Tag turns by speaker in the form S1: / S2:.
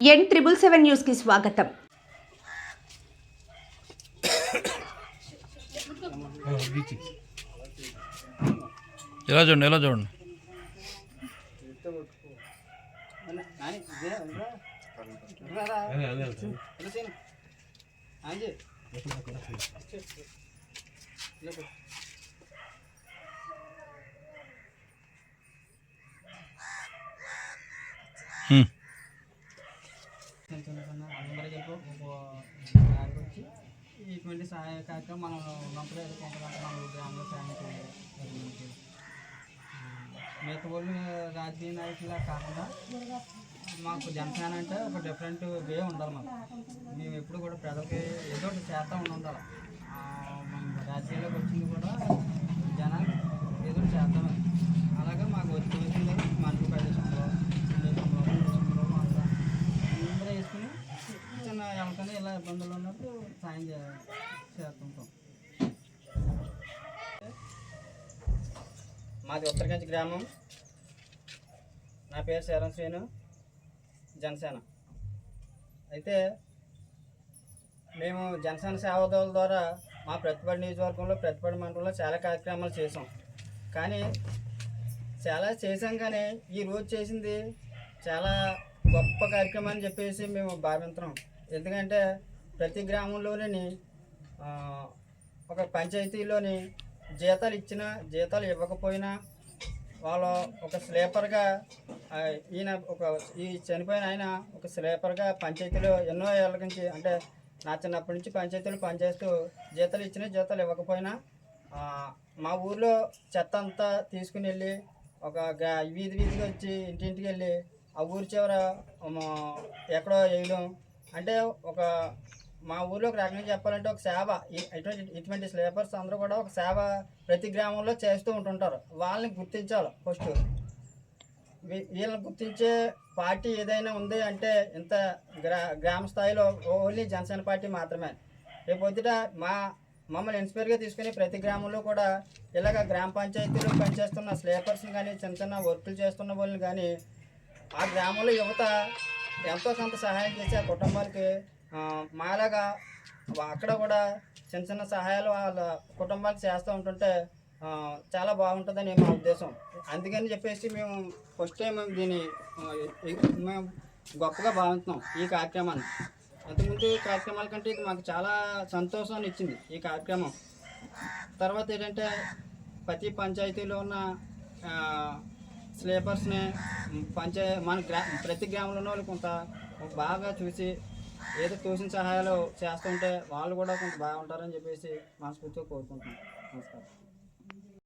S1: ఎన్ triple seven న్యూస్కి స్వాగతం
S2: ఎలా చూడండి ఎలా చూడండి
S3: వచ్చి ఇటువంటి సహాయ కార్యక్రమం మనం ఉన్నప్పుడే ఏదో మన గ్రామంలో సాయం చేయాలి మిగతా వాళ్ళు రాజకీయ నాయకులా కాకుండా మాకు జనసేన అంటే ఒక డిఫరెంట్ వే ఉండాలి మాకు మేము ఎప్పుడు కూడా ప్రజలకి ఏదో ఒకటి చేస్తూ ఉండాలి రాజకీయాల్లోకి వచ్చింది కూడా ఇలా ఇబ్బందులు ఉన్నప్పుడు సాయం చేస్తుంటాం. మాది ఉత్తరగంజ్ గ్రామం. నా పేరు శరణ్ శ్రీను జనసేన. అయితే మేము జనసేన సేవాదళ ద్వారా మా ప్రతిపడి నియోజకవర్గంలో ప్రతిపడి మండలంలో చాలా కార్యక్రమాలు చేసాం కానీ చాలా చేసాం కానీ ఈ రోజు చేసింది చాలా గొప్ప కార్యక్రమం అని చెప్పేసి మేము భావించాం ఎందుకంటే ప్రతి గ్రామంలోని ఒక పంచాయతీలోని జీతాలు ఇచ్చినా జీతాలు ఇవ్వకపోయినా వాళ్ళు ఒక స్లీపర్గా ఈయన ఒక ఈ చనిపోయిన ఆయన ఒక స్లీపర్గా పంచాయతీలో ఎన్నో ఏళ్ళ నుంచి అంటే నా చిన్నప్పటి నుంచి పంచాయతీలు పనిచేస్తూ జీతాలు ఇచ్చినా జీతాలు ఇవ్వకపోయినా మా ఊర్లో చెత్త అంతా తీసుకుని వెళ్ళి ఒక వీధి వీధికి వచ్చి ఇంటింటికి వెళ్ళి ఆ ఊరి చివర ఎక్కడో వేయడం అంటే ఒక మా ఊర్లో ఒక రకంగా చెప్పాలంటే ఒక సేవ. ఇటువంటి ఇటువంటి స్లీపర్స్ అందరూ కూడా ఒక సేవ ప్రతి గ్రామంలో చేస్తూ ఉంటుంటారు. వాళ్ళని గుర్తించాలి ఫస్ట్ వీళ్ళని గుర్తించే పార్టీ ఏదైనా ఉంది అంటే ఇంత గ్రా గ్రామ స్థాయిలో ఓన్లీ జనసేన పార్టీ మాత్రమే. రేపు పొద్దుట మా మమ్మల్ని ఇన్స్పైర్గా తీసుకుని ప్రతి గ్రామంలో కూడా ఇలాగ గ్రామ పంచాయతీలో పనిచేస్తున్న స్లీపర్స్ని కానీ చిన్న చిన్న వర్కులు చేస్తున్న వాళ్ళని కానీ ఆ గ్రామంలో యువత ఎంతో కొంత సహాయం చేసి ఆ కుటుంబానికి మాలాగా అక్కడ కూడా చిన్న చిన్న సహాయాలు వాళ్ళ కుటుంబానికి చేస్తూ ఉంటుంటే చాలా బాగుంటుందని మా ఉద్దేశం. అందుకని చెప్పేసి మేము ఫస్ట్ టైం మేము దీన్ని మేము గొప్పగా భావిస్తున్నాం ఈ కార్యక్రమాన్ని. అంతకుముందు ఈ కార్యక్రమాల కంటే ఇది మాకు చాలా సంతోషాన్ని ఇచ్చింది ఈ కార్యక్రమం. తర్వాత ఏంటంటే ప్రతి పంచాయతీలో ఉన్న స్లీపర్స్ని పంచే మన గ్రా ప్రతి గ్రామంలో ఉన్న వాళ్ళు కొంత బాగా చూసి ఏదో తోసిన సహాయాలు చేస్తుంటే వాళ్ళు కూడా కొంత బాగుంటారని చెప్పేసి మనస్ఫూర్తిగా కోరుకుంటున్నాం. నమస్కారం.